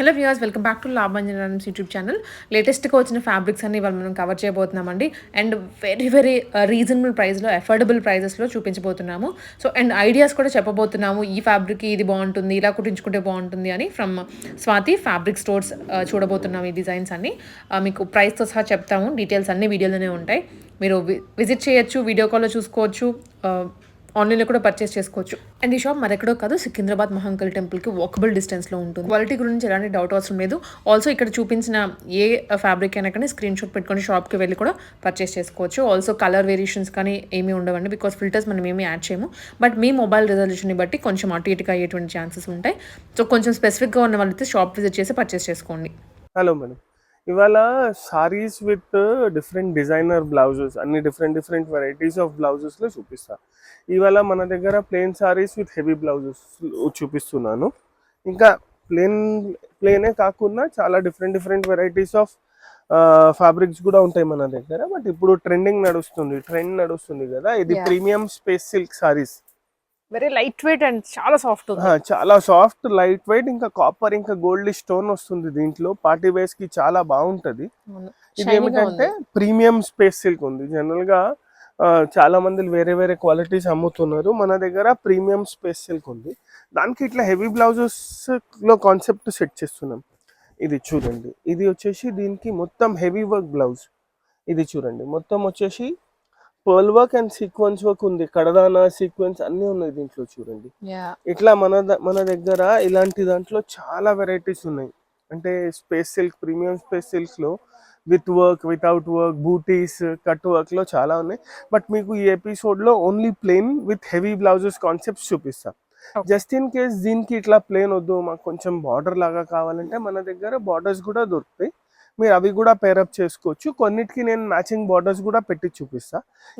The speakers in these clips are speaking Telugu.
Hello viewers welcome back to లాభంజనం YouTube channel లేటెస్ట్గా వచ్చిన ఫ్యాబ్రిక్స్ అన్ని ఇవాళ మనం కవర్ చేయబోతున్నామండి. అండ్ వెరీ వెరీ రీజనబుల్ ప్రైస్లో అఫోర్డబుల్ ప్రైజెస్లో చూపించబోతున్నాము. సో అండ్ ఐడియాస్ కూడా చెప్పబోతున్నాము. ఈ ఫ్యాబ్రిక్ ఇది బాగుంటుంది ఇలా కుట్టించుకుంటే బాగుంటుంది అని from Swathi fabric stores uh, చూడబోతున్నాము ఈ డిజైన్స్ అన్ని. Uh, మీకు ప్రైస్తో సహా చెప్తాము. డీటెయిల్స్ అన్ని వీడియోలోనే ఉంటాయి. మీరు వి- విజిట్ చేయొచ్చు వీడియో కాల్లో చూసుకోవచ్చు. Uh, ఆన్లైన్లో కూడా పర్చేస్ చేసుకోవచ్చు. అండ్ ఈ షాప్ మరెక్కడో కాదు సికింద్రాబాద్ మహంకల్ టెంపుల్కి వాకబుల్ డిస్టెన్స్లో ఉంటుంది. క్వాలిటీ గురించి ఎలాంటి డౌట్ అవసరం లేదు. ఆల్సో ఇక్కడ చూపించిన ఏ ఫ్యాబ్రిక్ అయినా కానీ స్క్రీన్ షాట్ పెట్టుకొని షాప్కి వెళ్ళి కూడా పర్చేస్ చేసుకోవచ్చు. ఆల్సో కలర్ వేరియేషన్స్ కానీ ఏమీ ఉండవండి బికాస్ ఫిల్టర్స్ మనం ఏమీ యాడ్ చేయము. బట్ మీ మొబైల్ రిజల్యూషన్ని బట్టి కొంచెం అటు ఇటుగా అయ్యేటువంటి ఛాన్సెస్ ఉంటాయి. సో కొంచెం స్పెసిఫిక్గా ఉన్న వాళ్ళైతే షాప్ విజిట్ చేసి పర్చేస్ చేసుకోండి. హలో మేడం ఇవాళ sarees with different designer blouses అన్ని డిఫరెంట్ డిఫరెంట్ వెరైటీస్ ఆఫ్ బ్లౌజెస్లో చూపిస్తా. ఇవాళ మన దగ్గర plain sarees with heavy blouses చూపిస్తున్నాను. ఇంకా ప్లెయిన్ ప్లెయినే కాకుండా చాలా different different varieties of fabrics కూడా ఉంటాయి మన దగ్గర. బట్ ఇప్పుడు ట్రెండింగ్ నడుస్తుంది ట్రెండ్ నడుస్తుంది కదా. ఇది. Premium space silk sarees very light weight and చాలా సాఫ్ట్ చాలా సాఫ్ట్ లైట్ వెయిట్ ఇంకా కాపర్ ఇంకా గోల్డ్ స్టోన్ వస్తుంది దీంట్లో. పార్టీ వేస్కి చాలా బాగుంటది. ఇది ఏమిటంటే ప్రీమియం స్పేస్ సిల్క్ ఉంది. జనరల్గా చాలా మంది వేరే వేరే క్వాలిటీస్ అమ్ముతున్నారు. మన దగ్గర ప్రీమియం స్పేస్ సిల్క్ ఉంది. దానికి ఇట్లా హెవీ బ్లౌజెస్లో కాన్సెప్ట్ సెట్ చేస్తున్నాం. ఇది చూడండి. ఇది వచ్చేసి దీనికి మొత్తం హెవీ వర్క్ బ్లౌజ్ ఇది చూడండి. మొత్తం వచ్చేసి pearl work and sequence work ఉంది. కడదానా సీక్వెన్స్ అన్నీ ఉన్నాయి దీంట్లో చూడండి. ఇట్లా మన మన దగ్గర ఇలాంటి దాంట్లో చాలా వెరైటీస్ ఉన్నాయి. అంటే స్పేస్ సిల్క్ ప్రీమియం స్పేస్ సిల్క్లో విత్ వర్క్ వితౌట్ వర్క్ బూటీస్ కట్ వర్క్లో చాలా ఉన్నాయి. బట్ మీకు ఈ ఎపిసోడ్లో only plain with heavy blouses concepts చూపిస్తా. జస్ట్ ఇన్ కేస్ దీనికి ఇట్లా ప్లేన్ వద్దు మాకు కొంచెం బార్డర్ లాగా కావాలంటే మన దగ్గర బార్డర్స్ కూడా దొరుకుతాయి. మీరు అవి కూడా పేరప్ చేసుకోవచ్చు. కొన్నిటికి నేను మ్యాచింగ్ బార్డర్స్ కూడా పెట్టి చూపిస్తా.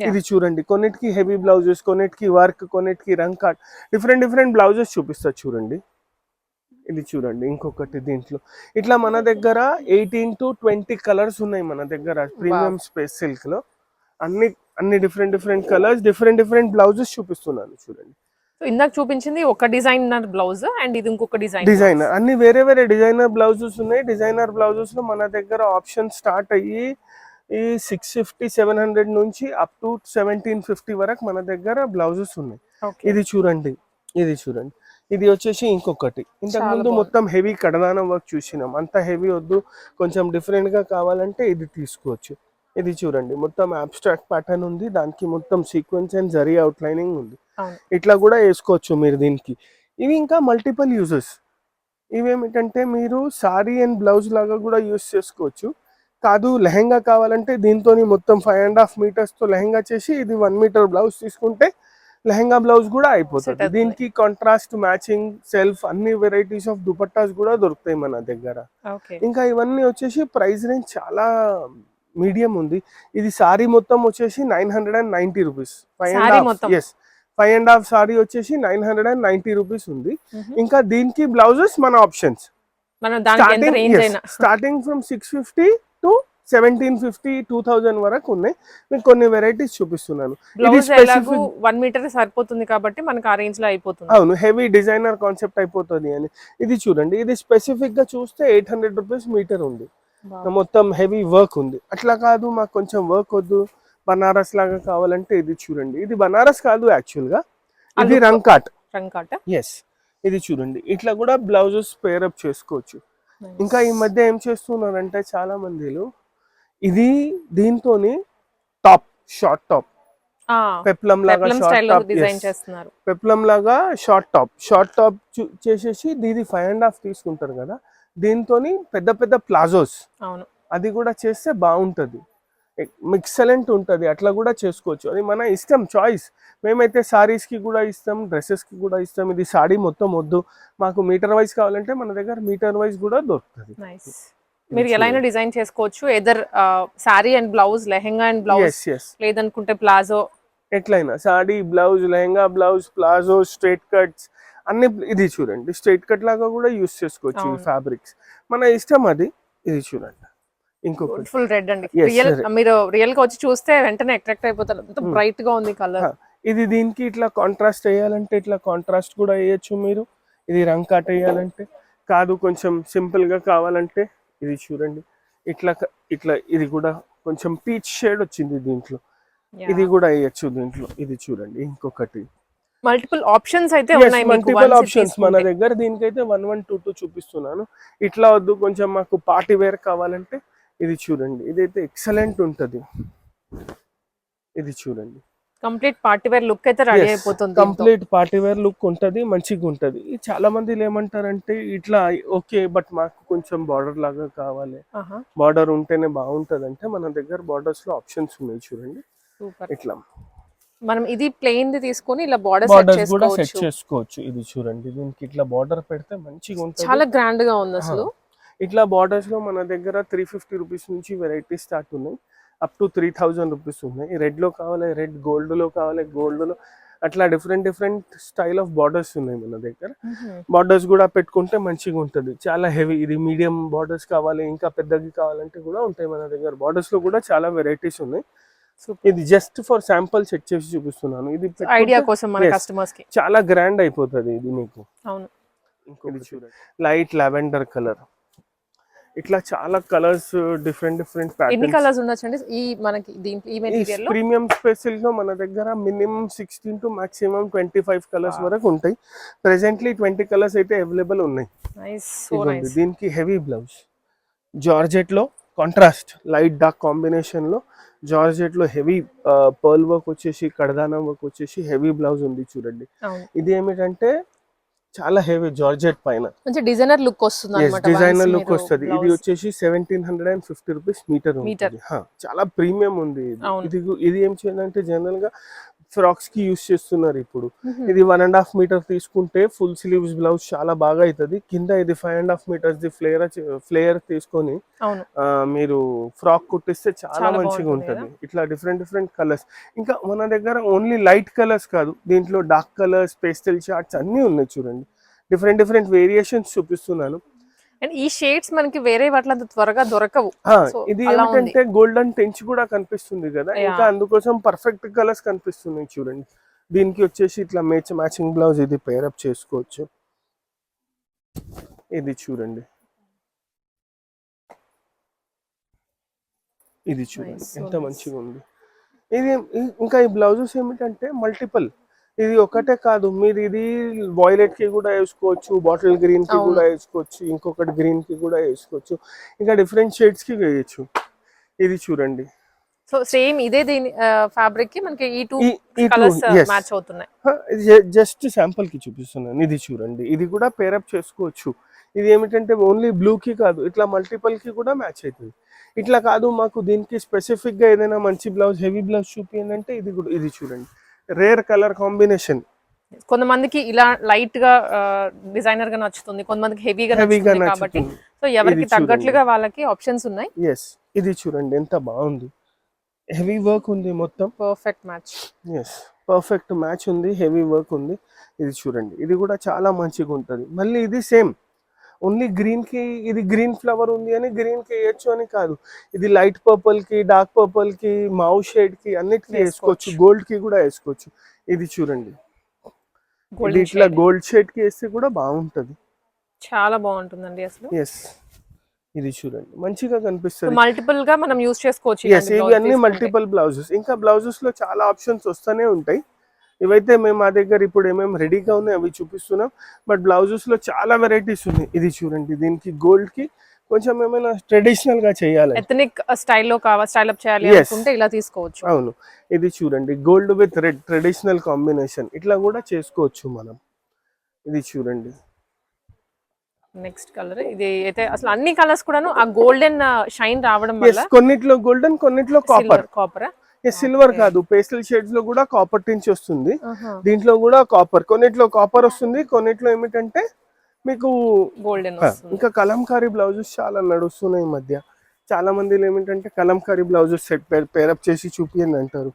ఇది చూడండి కొన్నిటికి హెవీ బ్లౌజెస్ కొన్నిటికి వర్క్ కొన్నిటికి రంగ్ కార్డ్ డిఫరెంట్ డిఫరెంట్ బ్లౌజెస్ చూపిస్తా చూడండి. ఇది చూడండి ఇంకొకటి దీంట్లో. ఇట్లా మన దగ్గర ఎయిటీన్ టు ట్వంటీ కలర్స్ ఉన్నాయి మన దగ్గర ప్రీమియం స్పేస్ సిల్క్లో. అన్ని అన్ని different different colours different different blouses చూపిస్తున్నాను చూడండి. సో ఇందాక చూపించింది ఒక డిజైనర్ బ్లౌజ్ అండ్ ఇది ఇంకొక డిజైన్ డిజైనర్. అన్ని వేరే వేరే డిజైనర్ బ్లౌజెస్ ఉన్నాయి. డిజైనర్ బ్లౌజెస్లో మన దగ్గర ఆప్షన్ స్టార్ట్ అయ్యి ఈ సిక్స్ ఫిఫ్టీ సెవెన్ హండ్రెడ్ నుంచి అప్ టు సెవెంటీన్ ఫిఫ్టీ వరకు మన దగ్గర బ్లౌజెస్ ఉన్నాయి. ఇది చూడండి. ఇది చూడండి. ఇది వచ్చేసి ఇంకొకటి. ఇంతకు చాలా ముందు బాగుంది. మొత్తం హెవీ కడదానం వర్క్ చూసినాం. అంత హెవీ వద్దు. కొంచెం డిఫరెంట్గా కావాలంటే ఇది తీసుకోవచ్చు. ఇది చూడండి. మొత్తం అబ్స్ట్రాక్ట్ ప్యాటర్న్ ఉంది. దానికి మొత్తం సీక్వెన్స్ అండ్ జరీ అవుట్లైనింగ్ ఉంది. ఇట్లా కూడా వేసుకోవచ్చు మీరు దీనికి. ఇవి ఇంకా మల్టిపుల్ యూజెస్ ఇవేమిటంటే మీరు సారీ అండ్ బ్లౌజ్ లాగా కూడా యూస్ చేసుకోవచ్చు. కాదు లెహంగా కావాలంటే దీంతో మొత్తం ఫైవ్ అండ్ హాఫ్ మీటర్స్తో లెహంగా చేసి ఇది వన్ మీటర్ బ్లౌజ్ తీసుకుంటే లెహంగా బ్లౌజ్ కూడా అయిపోతుంది. దీనికి కాంట్రాస్ట్ మ్యాచింగ్ సెల్ఫ్ అన్ని వెరైటీస్ ఆఫ్ దుపట్టాస్ కూడా దొరుకుతాయి మన దగ్గర. ఇంకా ఇవన్నీ వచ్చేసి ప్రైస్ రేంజ్ చాలా మీడియం ఉంది. ఇది సారీ మొత్తం వచ్చేసి nine hundred and ninety rupees. Five and? Half yes five and half saree వచ్చేసి nine hundred and ninety rupees ఉంది. ఇంకా దీనికి బ్లౌజెస్ మన options. Starting from six fifty to seventeen fifty two thousand వరకు ఉన్నాయి. మీకు కొన్ని వెరైటీస్ చూపిస్తున్నాను. వన్ మీటర్ సరిపోతుంది కాబట్టి మనకు ఆ రేంజ్లో అయిపోతుంది. అవును హెవీ డిజైనర్ కాన్సెప్ట్ అయిపోతుంది అని. ఇది చూడండి. ఇది స్పెసిఫిక్గా చూస్తే ఎయిట్ హండ్రెడ్ రూపీస్ మీటర్ ఉంది. మొత్తం హెవీ వర్క్ ఉంది. అట్లా కాదు మాకు కొంచెం వర్క్ వద్దు. బనారస్ లాగా కావాలంటే ఇది చూడండి. ఇది బనారస్ కాదు యాక్చువల్గా. ఇది. రంకాట్. రంకాట. ఎస్ ఇది చూడండి. ఇట్లా కూడా బ్లౌజెస్ పేరప్ చేసుకోవచ్చు. ఇంకా ఈ మధ్య ఏం చేస్తున్నారంటే చాలా మందిలు ఇది దీంతోని టాప్ షార్ట్ టాప్ పెప్లం లాగా షార్ట్ టాప్ పెప్లం లాగా షార్ట్ టాప్ షార్ట్ టాప్ చేసేసి దీది ఫైవ్ అండ్ హాఫ్ తీసుకుంటారు కదా. దీంతో పెద్ద పెద్ద ప్లాజోస్. అవును. అది కూడా చేస్తే బాగుంటుంది. ఎక్సలెంట్ ఉంటుంది. అట్లా కూడా చేసుకోవచ్చు. అది మన ఇష్టం చాయిస్. మేమైతే sarees కి కూడా ఇస్తాం dresses కి కూడా ఇస్తాం. ఇది సాడీ మొత్తం వద్దు. మాకు మీటర్ వైజ్ కావాలంటే మన దగ్గర మీటర్ వైజ్ కూడా దొరుకుతుంది. మీరు ఎలా అయినా డిజైన్ చేసుకోవచ్చు. Either saree and blouse lehenga and blouse లేదనుకుంటే ప్లాజో. ఎట్లయినా saree blouse lehenga blouse palazzo straight cuts అన్ని ఇది చూడండి. స్ట్రైట్ కట్ లాగా కూడా యూస్ చేసుకోవచ్చు ఈ. ఫ్యాబ్రిక్స్. మన ఇష్టం అది. ఇది చూడండి. ఇంకొకటి. ఫుల్ రెడ్ అండి. రియల్. మీరు రియల్గా వచ్చి చూస్తే వెంటనే అట్రాక్ట్ అయిపోతారు. అంత Hmm. బ్రైట్గా ఉంది కలర్. ఇది దీనికి ఇట్లా కాంట్రాస్ట్ వేయాలంటే ఇట్లా కాంట్రాస్ట్ కూడా వేయచ్చు మీరు. ఇది రంగ్ కాట్ వేయాలంటే. కాదు కొంచెం సింపుల్గా కావాలంటే ఇది చూడండి. ఇట్లా ఇట్లా ఇది కూడా కొంచెం పీచ్ షేడ్ వచ్చింది దీంట్లో. ఇది కూడా వేయచ్చు దీంట్లో. ఇది చూడండి. ఇంకొకటి. మల్టిపుల్ ఆప్షన్స్ అయితే ఉన్నాయి మల్టిపుల్ ఆప్షన్స్ మన. దగ్గర. దీనికైతే వన్ వన్ టూ టూ చూపిస్తున్నాను. ఇట్లా వద్దు కొంచెం మాకు పార్టీ వేర్ కావాలంటే ఇది చూడండి. ఇదైతే ఎక్సలెంట్ ఉంటది. ఇది చూడండి. కంప్లీట్ పార్టీ వేర్ లుక్ అయితే రెడీ అయిపోతుంది. కంప్లీట్ పార్టీ వేర్ లుక్ ఉంటది మంచిగా ఉంటది. చాలా మంది ఏమంటారంటే ఇట్లా ఓకే బట్ మాకు కొంచెం బార్డర్ లాగా కావాలి. బార్డర్ ఉంటేనే బాగుంటది అంటే మన దగ్గర బార్డర్స్లో ఆప్షన్స్ ఉన్నాయి చూడండి. సూపర్ ఇట్లా. మనం ఇది ప్లెయిన్ ది తీసుకొని ఇలా బార్డర్ సెట్ కూడా సెట్ చేసుకోవచ్చు. ఇది చూడండి దీనికి ఇట్లా బార్డర్ పెడితే మంచిగా ఉంటుంది. చాలా గ్రాండ్గా ఉంది అసలు. ఇట్లా బార్డర్స్లో మన దగ్గర త్రీ ఫిఫ్టీ రూపీస్ నుంచి వెరైటీస్ స్టార్ట్ ఉన్నాయి. Up to three thousand rupees ఉన్నాయి. రెడ్లో కావాలి రెడ్ గోల్డ్లో కావాలి గోల్డ్లో అట్లా different different style of borders ఉన్నాయి మన దగ్గర. బార్డర్స్ కూడా పెట్టుకుంటే మంచిగా ఉంటుంది. చాలా హెవీ ఇది మీడియం బార్డర్స్ కావాలి ఇంకా పెద్దవి కావాలంటే కూడా ఉంటాయి మన దగ్గర. బార్డర్స్లో కూడా చాలా వెరైటీస్ ఉన్నాయి. ఇది జస్ట్ ఫర్ శాంపుల్ సెట్ చేసి చూపిస్తున్నాను. ఇది ఐడియా కోసం మన. కస్టమర్స్కి. చాలా గ్రాండ్ అయిపోతుంది ఇది మీకు. అవును. ఇంకొకటి చూడండి. లైట్ లావెండర్ కలర్ ఇట్లా చాలా కలర్స్ డిఫరెంట్ డిఫరెంట్ ఎన్ని కలర్స్ ఉండొచ్చండి ఈ మనకి దీంట్లో ఈ మెటీరియల్లో? ప్రీమియం స్పెషల్లో మన దగ్గర minimum sixteen to maximum twenty five colours. వరకు ఉంటాయి. ప్రెసెంట్లీ ట్వంటీ కలర్స్ అయితే అవైలబుల్ ఉన్నాయి. నైస్ సో ఇదిగోండి, నైస్ దీనికి హెవీ బ్లౌజ్ జార్జెట్లో కాంట్రాస్ట్ లైట్ డార్క్ కాంబినేషన్లో జార్జెట్లో హెవీ పర్ల్ వర్క్ వచ్చేసి కడదానం వర్క్ వచ్చేసి హెవీ బ్లౌజ్ ఉంది చూడండి. ఇది ఏమిటంటే చాలా హెవీ జార్జెట్ పైన. డిజైనర్ లుక్ వస్తుంది డిజైనర్ లుక్ వస్తుంది. ఇది వచ్చేసి seventeen hundred and fifty rupees metre. చాలా ప్రీమియం ఉంది. ఇది. ఇది ఏం చేయాలంటే జనరల్గా ఫ్రాక్స్కి యూస్ చేస్తున్నారు ఇప్పుడు. ఇది వన్ అండ్ హాఫ్ మీటర్ తీసుకుంటే ఫుల్ స్లీవ్స్ బ్లౌజ్ చాలా బాగా అవుతుంది కింద ఇది five and half metres the flare flare తీసుకొని మీరు ఫ్రాక్ కుట్టిస్తే చాలా మంచిగా ఉంటుంది. ఇట్లా డిఫరెంట్ డిఫరెంట్ కలర్స్ ఇంకా మన దగ్గర ఓన్లీ లైట్ కలర్స్ కాదు దీంట్లో డార్క్ కలర్స్ పేస్టల్ చార్ట్స్ అన్నీ ఉన్నాయి చూడండి. డిఫరెంట్ డిఫరెంట్ వేరియేషన్స్ చూపిస్తున్నాను. అండ్ ఈ షేడ్స్ మనకి వేరే వాటిలో అంత త్వరగా దొరకవు. ఇది. ఏమిటంటే గోల్డెన్ టెంచ్ కూడా కనిపిస్తుంది కదా. ఇంకా అందుకోసం పర్ఫెక్ట్ కలర్స్ కనిపిస్తున్నాయి చూడండి. దీనికి వచ్చేసి ఇట్లా మ్యాచ్ మ్యాచింగ్ బ్లౌజ్ ఇది పేరప్ చేసుకోవచ్చు. ఇది చూడండి. ఇది చూడండి. ఎంత. మంచిగా ఉంది. ఇది ఇంకా ఈ బ్లౌజెస్ ఏమిటంటే మల్టిపుల్ ఇది ఒకటే కాదు మీరు ఇది వాయిలెట్కి కూడా వేసుకోవచ్చు బాటిల్ గ్రీన్కి. కూడా వేసుకోవచ్చు ఇంకొకటి గ్రీన్కి కూడా వేసుకోవచ్చు. ఇంకా డిఫరెంట్ షేడ్స్కి వేయచ్చు. ఇది చూడండి. సో సేమ్ ఇదే దీని ఫ్యాబ్రిక్కి మనకి ఈ టూ కలర్స్. మ్యాచ్ అవుతున్నాయి. జస్ట్ శాంపుల్కి చూపిస్తున్నాను. ఇది చూడండి. ఇది కూడా పేరప్ చేసుకోవచ్చు. ఇది ఏమిటంటే ఓన్లీ బ్లూ కి కాదు ఇట్లా మల్టిపుల్కి కూడా మ్యాచ్ అవుతుంది. ఇట్లా కాదు మాకు దీనికి స్పెసిఫిక్గా ఏదైనా మంచి బ్లౌజ్ హెవీ బ్లౌజ్ చూపించండి అంటే ఇది కూడా ఇది చూడండి. Rare colour combination. కొంతమందికి ఇలా లైట్గా డిజైనర్గా నచ్చుతుంది కొంతమందికి హెవీగా హెవీగా నచ్చుతుంది కాబట్టి. సో ఎవరికి తగ్గట్లుగా వాళ్ళకి ఆప్షన్స్ ఉన్నాయి. ఎస్ ఇది చూడండి ఎంత బాగుంది. హెవీ వర్క్ ఉంది మొత్తం. Perfect match yes perfect match ఉంది హెవీ వర్క్ ఉంది. ఇది చూడండి ఇది కూడా చాలా మంచిగా ఉంటుంది మళ్ళీ ఇది సేమ్ ఓన్లీ గ్రీన్కి ఇది గ్రీన్ ఫ్లవర్ ఉంది అని గ్రీన్కి వేయచ్చు అని కాదు. ఇది లైట్ పర్పుల్కి డార్క్ పర్పుల్కి మావ్ షేడ్కి అన్నిటికీ వేసుకోవచ్చు. వేసుకోవచ్చు. గోల్డ్కి కూడా వేసుకోవచ్చు. ఇది చూడండి. ఇది ఇట్లా గోల్డ్ షేడ్కి వేస్తే కూడా బాగుంటది. చాలా బాగుంటుందండి అసలు. ఎస్ ఇది చూడండి. మంచిగా కనిపిస్తుంది. మల్టిపుల్గా మనం యూస్ చేసుకోవచ్చు ఎస్ ఇలాంటి ఇవి blouse అన్ని తీసుకుంటే. మల్టిపుల్ బ్లౌజెస్ ఇంకా బ్లౌజెస్లో చాలా ఆప్షన్స్ వస్తూనే ఉంటాయి. ఇవైతే మేము మా దగ్గర ఇప్పుడు ఏమేమి రెడీగా ఉన్నాయి అవి చూపిస్తున్నాం. బట్ బ్లౌజెస్లో చాలా వెరైటీస్ ఉన్నాయి. ఇది చూడండి దీనికి గోల్డ్కి కొంచెం ఏమైనా ట్రెడిషనల్గా చేయాలి. ఎథనిక్ స్టైల్లో కావాలి స్టైల్ అప్ చేయాలి. అనుకుంటే ఇలా తీసుకోవచ్చు. అవును. ఇది చూడండి gold with red traditional combination ఇట్లా కూడా చేసుకోవచ్చు మనం. ఇది చూడండి. నెక్స్ట్ కలర్ ఇది అయితే అసలు అన్ని కలర్స్ కూడాను ఆ గోల్డెన్ షైన్ రావడం వల్ల కొన్నిట్లో గోల్డెన్ కొన్నిట్లో కాపర్ కాపర్ సిల్వర్ కాదు పేస్టల్ షేడ్స్లో కూడా కాపర్ టించ్ వస్తుంది. దీంట్లో కూడా కాపర్ కొన్నిట్లో కాపర్ వస్తుంది కొన్నిట్లో ఏమిటంటే మీకు గోల్డెన్ ఇంకా కలంకారీ బ్లౌజెస్ చాలా నడుస్తున్నాయి ఈ మధ్య. చాలా మంది ఏమిటంటే కలంకారీ బ్లౌజెస్ సెట్ పేరప్ చేసి చూపియండి అంటారు.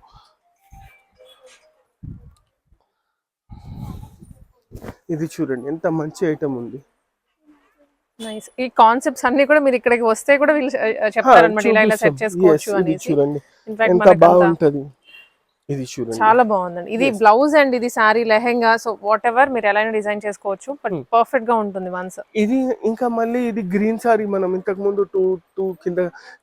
ఇది చూడండి ఎంత మంచి ఐటమ్ ఉంది. నైస్ ఈ కాన్సెప్ట్స్ అన్ని కూడా మీరు ఇక్కడికి వస్తే కూడా వీళ్ళు చెప్తారన్నమాట. ఇలా ఇలా సెట్. చేసుకోవచ్చు అనేసి. ఇన్ఫాక్ట్ బాగుంటది. ఇది చూడండి. చాలా బాగుందండి. ఇది. బ్లౌజ్ అండ్ ఇది sari lehenga so whatever మీరు ఎలా డిజైన్ చేసుకోవచ్చు బట్ Hmm. పర్ఫెక్ట్గా ఉంటుంది వన్స్ ఇది ఇంకా మళ్ళీ ఇది గ్రీన్ సారీ మనం ఇంతకు ముందు టూ టూ కింద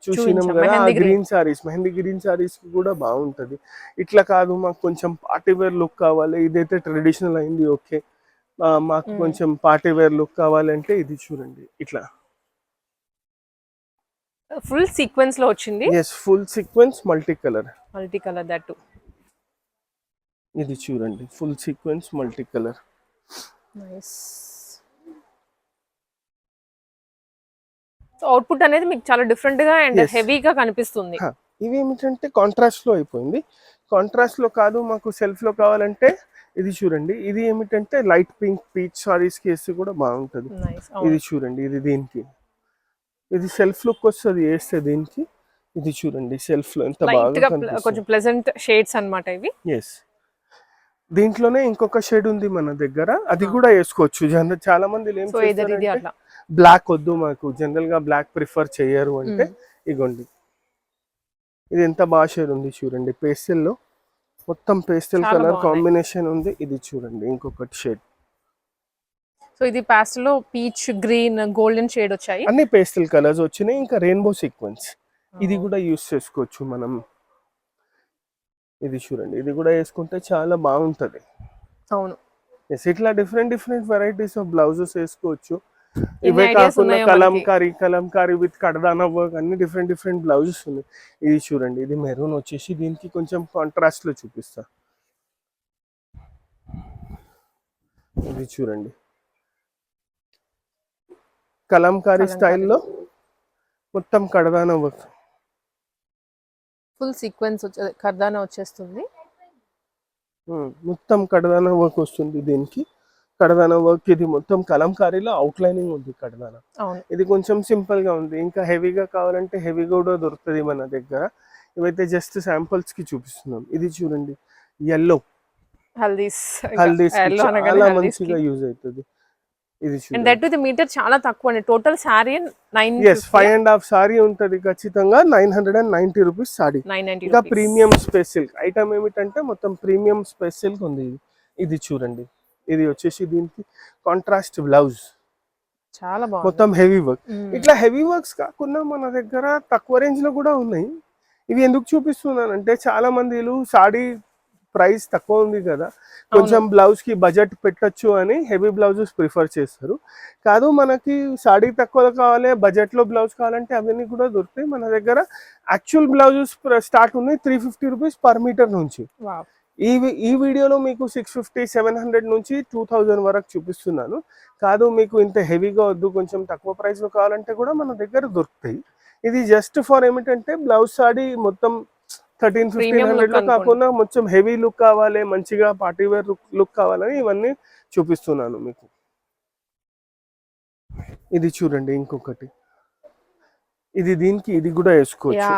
చూసినాం కదా. గ్రీన్ సారీస్ మెహందీ గ్రీన్ సారీస్కి కూడా బాగుంటది. ఇట్లా కాదు మాకు కొంచెం పార్టీ వేర్ లుక్ కావాలి. ఇదైతే ట్రెడిషనల్ అయింది ఓకే మాకు. కొంచెం పార్టీ వేర్ లుక్ కావాలంటే ఇది చూడండి ఇట్లా. ఫుల్ సీక్వెన్స్లో వచ్చింది? Yes full sequence multi colour multi colour that ఇది చూడండి full sequence multi colour nice so output అనేది మీకు చాలా డిఫరెంట్గా అండ్. హెవీగా కనిపిస్తుంది. ఇవి ఏమిటంటే కాంట్రాస్ట్లో అయిపోయింది. కాంట్రాస్ట్లో కాదు మాకు సెల్ఫ్లో కావాలంటే ఇది చూడండి. ఇది ఏమిటంటే లైట్ పింక్ పీచ్ సారీస్కి వేస్తే కూడా బాగుంటది. ఇది చూడండి ఇది దీనికి. ఇది సెల్ఫ్ లుక్ వస్తుంది వేస్తే దీనికి. ఇది చూడండి సెల్ఫ్లో ఎంత బాగా కొంచెం ప్లెజెంట్ షేడ్స్ అన్నమాట ఇవి. ఎస్ దీంట్లోనే ఇంకొక షేడ్ ఉంది మన దగ్గర. అది కూడా వేసుకోవచ్చు. జనరల్ చాలా మంది ఏం బ్లాక్ వద్దు మాకు. జనరల్గా బ్లాక్ ప్రిఫర్ చేయరు అంటే Mm. ఇగోండి. ఇది ఎంత బాగా షేడ్ ఉంది చూడండి. పేస్టల్లో మొత్తం పేస్టల్ కలర్. కాంబినేషన్ ఉంది. ఇది చూడండి ఇంకొకటి షేడ్. సో ఇది పాస్ట్లో పీచ్ గ్రీన్ గోల్డెన్ షేడ్ వచ్చాయి. అన్ని పేస్టల్ కలర్స్ వచ్చినాయి ఇంకా రెయిన్బో సీక్వెన్స్ ఇది కూడా యూస్ చేసుకోవచ్చు మనం. ఇది చూడండి ఇది కూడా వేసుకుంటే చాలా బాగుంటది. అవును. ఎస్ ఇట్లా different different varieties of blouses వేసుకోవచ్చు. ఇవే కాకుండా. కలంకారీ కలంకారీ విత్ కడదానా వర్క్ అన్ని డిఫరెంట్ డిఫరెంట్ బ్లౌజెస్ ఉన్నాయి. ఇది చూడండి ఇది మెరూన్ వచ్చేసి దీనికి కొంచెం కాంట్రాస్ట్లో చూపిస్తా. ఇది చూడండి. కలంకారీ. స్టైల్లో మొత్తం కడదానా వర్క్ ఫుల్ సీక్వెన్స్ వచ్చే కర్దానా వచ్చేస్తుంది. మొత్తం కడదానా వర్క్ వస్తుంది దీనికి. కడదానా వర్క్ ఇది మొత్తం కలంకారీలో అవుట్లైనింగ్ ఉంది కడదానా. ఇది కొంచెం సింపుల్గా ఉంది. ఇంకా హెవీగా కావాలంటే హెవీ కూడా దొరుకుతుంది మన దగ్గర. ఇవైతే జస్ట్ శాంపుల్స్కి చూపిస్తున్నాం. ఇది చూడండి. ఎల్లో హల్దీస్ హల్దీస్ చాలా మంచిగా యూజ్ అవుతుంది. ఇది అండ్ దట్ మీటర్ చాలా తక్కువ అండి total sari nine yes five and half sari ఉంటది ఖచ్చితంగా. Nine hundred and ninety rupees sari ఇంకా ప్రీమియం స్పేస్ సిల్క్ ఐటమ్ ఏమిటంటే మొత్తం ప్రీమియం స్పేస్ సిల్క్ ఉంది ఇది. ఇది చూడండి. ఇది వచ్చేసి దీనికి కాంట్రాస్ట్ బ్లౌజ్ చాలా బాగుంది. మొత్తం హెవీ వర్క్. ఇట్లా హెవీ వర్క్స్ కాకుండా మన దగ్గర తక్కువ రేంజ్లో కూడా ఉన్నాయి. ఇవి ఎందుకు చూపిస్తున్నానంటే చాలా మందిలు సాడీ ప్రైస్ తక్కువ ఉంది కదా. కొంచెం బ్లౌజ్కి బడ్జెట్ పెట్టొచ్చు అని హెవీ బ్లౌజెస్ ప్రిఫర్ చేస్తారు. కాదు మనకి సాడీ తక్కువ కావాలి బడ్జెట్లో బ్లౌజ్ కావాలంటే అవన్నీ కూడా దొరుకుతాయి. మన దగ్గర యాక్చువల్ బ్లౌజెస్ స్టార్ట్ ఉన్నాయి three fifty rupees per metre నుంచి. ఈ ఈ వీడియోలో మీకు సిక్స్ ఫిఫ్టీ సెవెన్ హండ్రెడ్ నుంచి టూ థౌజండ్ వరకు చూపిస్తున్నాను. కాదు మీకు ఇంత హెవీగా వద్దు కొంచెం తక్కువ ప్రైస్లో కావాలంటే కూడా మన దగ్గర దొరుకుతాయి. ఇది జస్ట్ ఫర్ ఏమిటంటే బ్లౌజ్ సాడీ మొత్తం థర్టీన్ ఫిఫ్టీన్ హండ్రెడ్లో. కాకుండా మొత్తం హెవీ లుక్ కావాలి మంచిగా పార్టీ వేర్ లుక్ కావాలని ఇవన్నీ చూపిస్తున్నాను మీకు. ఇది చూడండి ఇంకొకటి. ఇది దీనికి ఇది కూడా వేసుకోవచ్చు.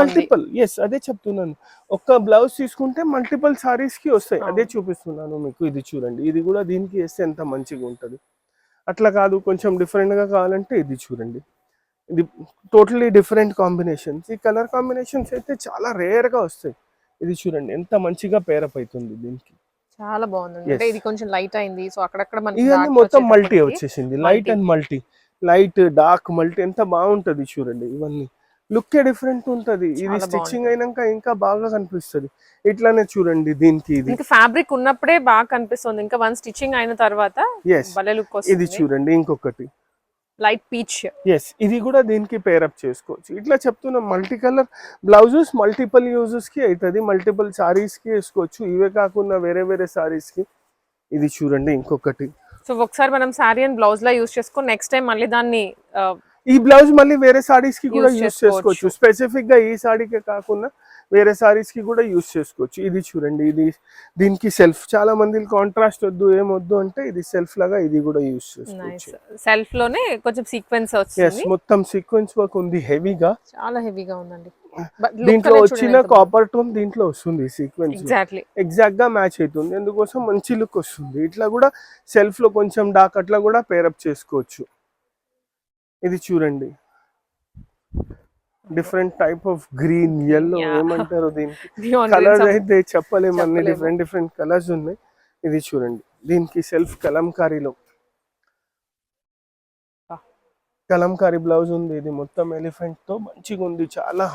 మల్టిపుల్ ఎస్ అదే చెప్తున్నాను. ఒక్క బ్లౌజ్ తీసుకుంటే మల్టిపుల్ సారీస్కి వస్తాయి. అదే చూపిస్తున్నాను మీకు ఇది చూడండి. ఇది కూడా దీనికి వేస్తే ఎంత మంచిగా ఉంటది. అట్లా కాదు కొంచెం డిఫరెంట్గా కావాలంటే ఇది చూడండి. ఇది టోటలీ డిఫరెంట్ కాంబినేషన్స్ ఈ కలర్ కాంబినేషన్స్ అయితే చాలా రేర్గా వస్తాయి. ఇది చూడండి ఎంత మంచిగా పేరప్ అవుతుంది దీనికి. చాలా బాగుంది. ఇది కొంచెం లైట్ అయింది. సో అక్కడక్కడ మొత్తం మల్టీ వచ్చేసింది. Light. And multi light dark multi ఎంత బాగుంటది చూడండి ఇవన్నీ. లుక్ డిఫరెంట్ ఉంటది. ఇది స్టిచ్చింగ్. అయినాక ఇంకా బాగా కనిపిస్తది. ఇట్లానే చూడండి దీనికి ఇది. ఫ్యాబ్రిక్ ఉన్నప్పుడే బాగా కనిపిస్తుంది. ఇంకా వన్ స్టిచ్చింగ్ అయిన తర్వాత ఇది చూడండి ఇంకొకటి. Light peach. ఎస్ ఇది కూడా దీనికి పేరప్ చేసుకోవచ్చు. ఇట్లా చెప్తున్నాం మల్టీ కలర్ బ్లౌజెస్ మల్టిపుల్ యూజెస్కి అవుతుంది మల్టిపుల్ సారీస్కి వేసుకోవచ్చు. ఇవే కాకుండా వేరే వేరే సారీస్కి. ఇది చూడండి ఇంకొకటి. సో ఒకసారి మనం శారీ అండ్ బ్లౌజ్ లా యూస్ చేసుకొని నెక్స్ట్ టైం మళ్ళీ దాన్ని ఆ, ఈ బ్లౌజ్ మళ్ళీ వేరే సారీస్కి కూడా యూస్ చేసుకోవచ్చు. చేసుకోవచ్చు స్పెసిఫిక్గా ఈ సారీకే కాకుండా వేరే సారీస్కి కూడా యూస్ చేసుకోవచ్చు. ఇది చూడండి ఇది దీనికి సెల్ఫ్ చాలా మంది కాంట్రాస్ట్ వద్దు ఏం వద్దు అంటే ఇది సెల్ఫ్ లాగా ఇది కూడా యూస్ చేసుకోవచ్చు. సెల్ఫ్లోనే కొంచెం సీక్వెన్స్ వచ్చింది. మొత్తం సీక్వెన్స్ వర్క్ ఉంది హెవీగా చాలా హెవీగా ఉందండి. Look దీంట్లో వచ్చిన. కాపర్ టోన్ దీంట్లో వస్తుంది సీక్వెన్స్ ఎగ్జాక్ట్గా మ్యాచ్ అవుతుంది ఎందుకోసం మంచి లుక్ వస్తుంది. ఇట్లా కూడా సెల్ఫ్లో కొంచెం డార్క్ అట్లా కూడా పేరప్ చేసుకోవచ్చు. ఇది చూడండి. Different type of green yellow. ఏమంటారు దీనికి some- అయితే చెప్పలేము అన్ని. డిఫరెంట్ డిఫరెంట్ కలర్స్ ఉన్నాయి ఇది చూడండి దీనికి సెల్ఫ్ కలంకారీలో కలంకారీ బ్లౌజ్ ఉంది. ఇది మొత్తం ఎలిఫెంట్తో మంచిగా ఉంది. చాలా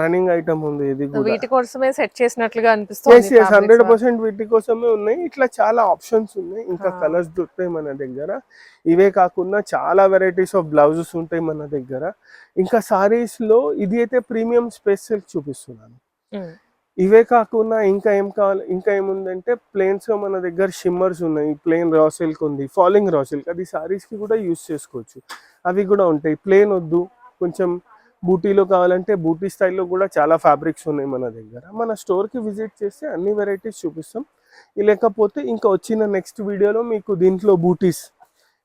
రన్నింగ్ ఐటమ్ ఉంది ఇది వీటి కోసమే సెట్ చేసినట్లుగా అనిపిస్తుంది హండ్రెడ్ పర్సెంట్ వీటి కోసమే ఉన్నాయి. ఇట్లా చాలా ఆప్షన్స్ ఉన్నాయి. ఇంకా. కలర్స్ దొరుకుతాయి మన దగ్గర. ఇవే కాకుండా చాలా వెరైటీస్ ఆఫ్ బ్లౌజెస్ ఉంటాయి మన దగ్గర. ఇంకా సారీస్లో ఇది అయితే ప్రీమియం స్పేస్ సిల్క్ చూపిస్తున్నాను ఇవే కాకుండా ఇంకా ఏం కావాలి? ఇంకా ఏముందంటే ప్లేన్స్లో మన దగ్గర షిమ్మర్స్ ఉన్నాయి. ప్లేన్ రా సిల్క్ ఉంది. ఫాలింగ్ రా సిల్క్ అది సారీస్కి కూడా యూస్ చేసుకోవచ్చు. అవి కూడా ఉంటాయి. ప్లేన్ వద్దు. కొంచెం బూటీలో కావాలంటే బూటీ స్టైల్లో కూడా చాలా ఫ్యాబ్రిక్స్ ఉన్నాయి మన దగ్గర. మన store కి విజిట్ చేస్తే అన్ని వెరైటీస్ చూపిస్తాం. లేకపోతే ఇంకా వచ్చిన నెక్స్ట్ వీడియోలో మీకు దీంట్లో బూటీస్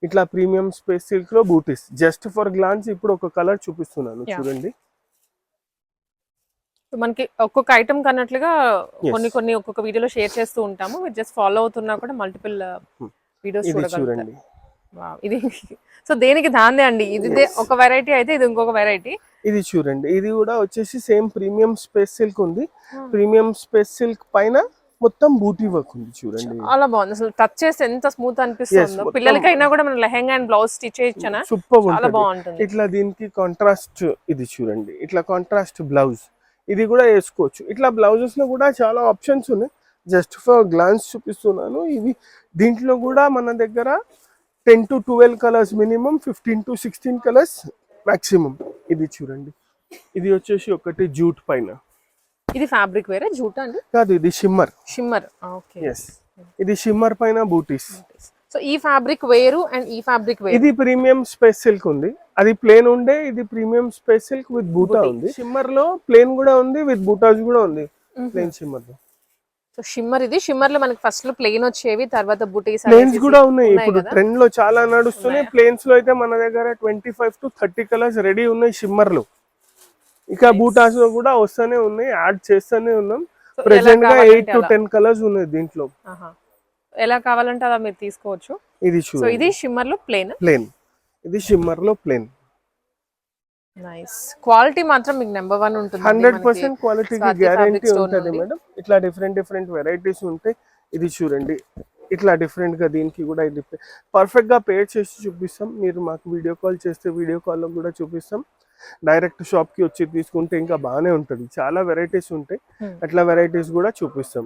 ఇట్లా ప్రీమియం స్పేస్ సిల్క్లో బూటీస్ జస్ట్ ఫర్ గ్లాన్స్ ఇప్పుడు ఒక కలర్ చూపిస్తున్నాను. చూడండి. మనకి ఒక్కొక్క ఐటమ్ కన్నట్లుగా. కొన్ని కొన్ని ఒక్కొక్క వీడియోలో షేర్ చేస్తూ ఉంటాము. మీరు జస్ట్ ఫాలో అవుతున్నా కూడా మల్టిపుల్. Videos Wow. ఇది సో దేనికి దాందే అండి? ఇది. ఒక వెరైటీ అయితే ఇది ఇంకొక వెరైటీ ఇది చూడండి. ఇది కూడా వచ్చేసి సేమ్ ప్రీమియం స్పేస్ సిల్క్ ఉంది. ప్రీమియం స్పేస్ సిల్క్ పైన మొత్తం బూటీ వర్క్ ఉంది చూడండి. చాలా బాగుంది. అసలు టచ్ చేస్తే ఎంత స్మూత్ అనిపిస్తుందో. పిల్లలకైనా కూడా మనం లెహెంగా అండ్ బ్లౌజ్ స్టిచ్ చేయొచ్చనా సూపర్ చాలా బాగుంటుంది. ఇట్లా దీనికి కాంట్రాస్ట్ ఇది చూడండి. ఇట్లా కాంట్రాస్ట్ బ్లౌజ్ ఇది కూడా వేసుకోవచ్చు. ఇట్లా బ్లౌజెస్లో కూడా చాలా ఆప్షన్స్ ఉన్నాయి. జస్ట్ ఫర్ గ్లాన్స్ చూపిస్తున్నాను. ఇవి దీంట్లో కూడా మన దగ్గర ten to twelve colours minimum fifteen to sixteen colours maximum. ఇది చూడండి. ఇది వచ్చేసి ఒకటి జూట్ పైన. ఇది ఫ్యాబ్రిక్ వేరే? జూట్ అండి? కాదు ఇది షిమ్మర్. షిమ్మర్. ఓకే. ఎస్ ఇది షిమ్మర్ పైన బూటీస్. సో ఈ ఫ్యాబ్రిక్ వేరు అండ్ ఈ ఫ్యాబ్రిక్ వేరు. ఇది ప్రీమియం స్పేస్ సిల్క్ ఉంది. అది ప్లేన్ ఉండే ఇది ప్రీమియం స్పేస్ సిల్క్ విత్ బూటా. ఉంది. షిమ్మర్లో ప్లేన్ కూడా ఉంది విత్ బూటాస్ కూడా ఉంది ప్లేన్ షిమ్మర్లో సో షిమ్మర్ ఇది. షిమ్మర్లో మనకి ఫస్ట్లో ప్లెయిన్ వచ్చేవి తర్వాత బుటీస్ ప్లేన్స్ కూడా ఉన్నాయి. ఇప్పుడు? ట్రెండ్లో చాలా నడుస్తున్నాయి. ప్లేన్స్లో అయితే మన దగ్గర twenty five to thirty colours ready ఉన్నాయి షిమ్మర్లో ఇక బూటాస్లో కూడా వస్తూనే ఉన్నాయి యాడ్ చేస్తూనే ఉన్నాం. ప్రెసెంట్గా ఎయిట్ టు. టెన్ కలర్స్ ఉన్నాయి దీంట్లో. ఆహా. ఎలా కావాలంటే అలా మీరు తీసుకోవచ్చు. ఇది సో ఇది షిమ్మర్లో ప్లెయిన్ ప్లేన్ ఇది షిమ్మర్లో ప్లేన్ నైస్ క్వాలిటీ మాత్రం మీకు నెంబర్ వన్ ఉంటుంది హండ్రెడ్ పర్సెంట్ క్వాలిటీకి గ్యారంటీ ఉంటుంది. మేడం ఇట్లా డిఫరెంట్ డిఫరెంట్ వెరైటీస్ ఉంటాయి. ఇది చూడండి. ఇట్లా డిఫరెంట్గా దీనికి కూడా ఇది పర్ఫెక్ట్గా పేర్ చేసి చూపిస్తాం. మీరు మాకు వీడియో కాల్ చేస్తే వీడియో కాల్లో కూడా చూపిస్తాం. డైరెక్ట్ షాప్కి వచ్చి తీసుకుంటే ఇంకా బాగానే ఉంటుంది. చాలా వెరైటీస్ ఉంటాయి. Hmm. అట్లా వెరైటీస్ కూడా చూపిస్తాం.